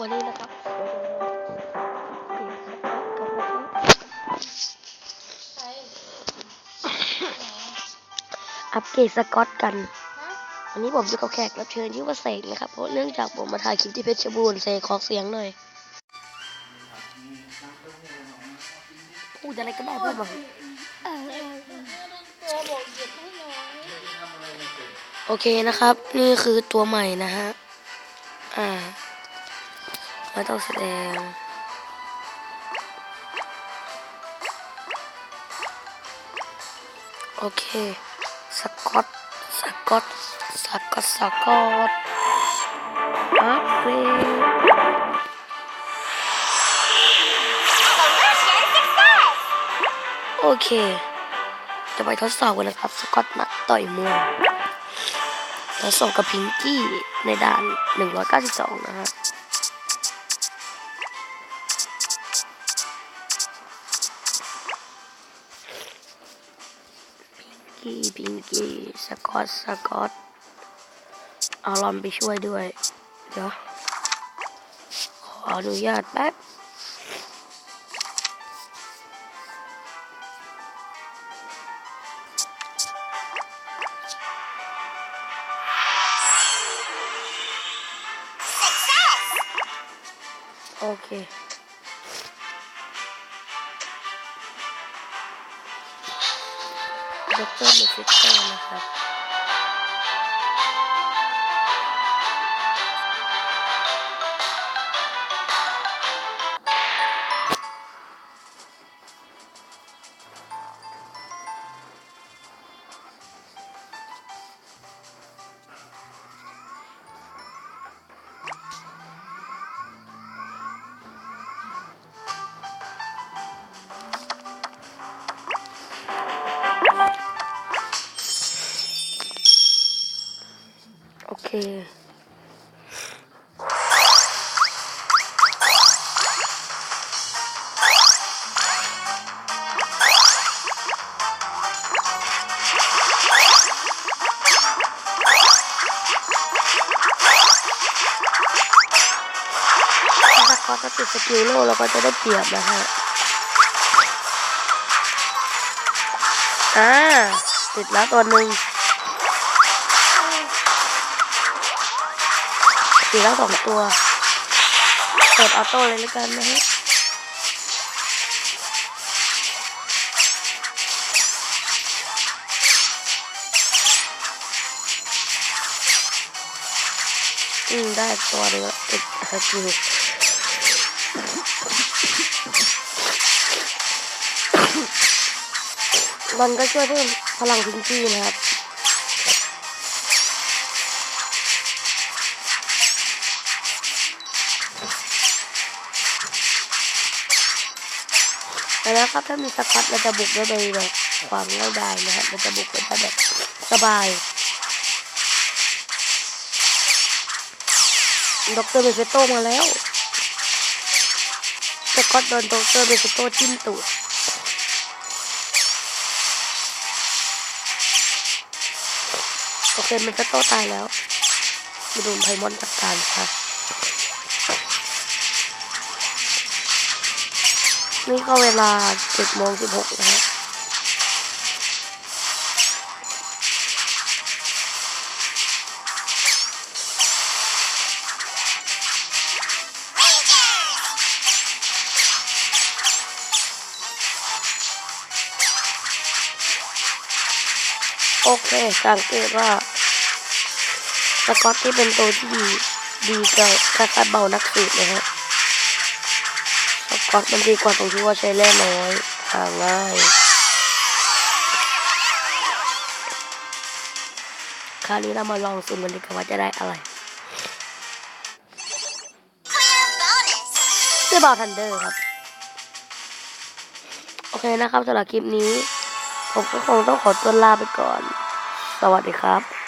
วันนี้นะครับอัปเกรดสกอตกัน วันนี้ผมอยู่กับแขกรับเชิญที่ว่าเสกนะครับ เพราะเนื่องจากผมมาถ่ายคลิปที่เพชรบูรณ์เสกขอเสียงหน่อยพูดอะไรก็ได้พูดมาโอเคนะครับ นี่คือตัวใหม่นะฮะ อ่า ไม่ต้องแสดงโอเค สกอต สกอต สกอต สกอตอัพเกรดโอเค จะไปทดสอบกันนะครับ สกอตนักต่อยมวยทดสอบกับพิงกี้ในด่าน 192 นะฮะ กี้พิงกี้สกอตสกอตเอาลอนไปช่วยด้วย เดี๋ยว ขออนุญาตแป๊บโอเค ด็อกเตอร์เมฟิสโตนะครับ โอเคถ้าติดสกิลโลเราก็จะได้เปรียบนะฮะ อ่า ติดแล้วตัวหนึ่ง ตีแล้วสองตัวเปิดออโต้เลยแล้วกันนะฮะอืมได้ตัวหนึงแล้วติดสกิลมันก็ช่วยเพิ่มพลังพิงกี้นะครับ แล้วครับถ้ามีสกัดเราจะบุกได้เลยแบบความง่ายดายนะครับเราจะบุกได้แบบสบายด็อกเตอร์เบฟโตมาแล้วสกัดโดนด็อกเตอร์เบฟโตจิ้มตูดโอเคเบฟโตตายแล้วมาดูไพมอนจัดการค่ะ นี่ก็เวลาเจ็ดโมงสิบหกนะฮะโอเค สังเกตว่าสกอตที่เป็นตัวที่ดี ดีกับคล้ายๆเบานักสืบนะฮะ สกอตมันดีกว่าตรงที่ว่าใช้แร่น้อยหาง่ายคราวนี้เรามาลองสุ่มกันดีกว่าว่าจะได้อะไรเสื้อบอลทันเดอร์ครับ โอเคนะครับสำหรับคลิปนี้ ผมก็คงต้องขอตัวลาไปก่อน สวัสดีครับ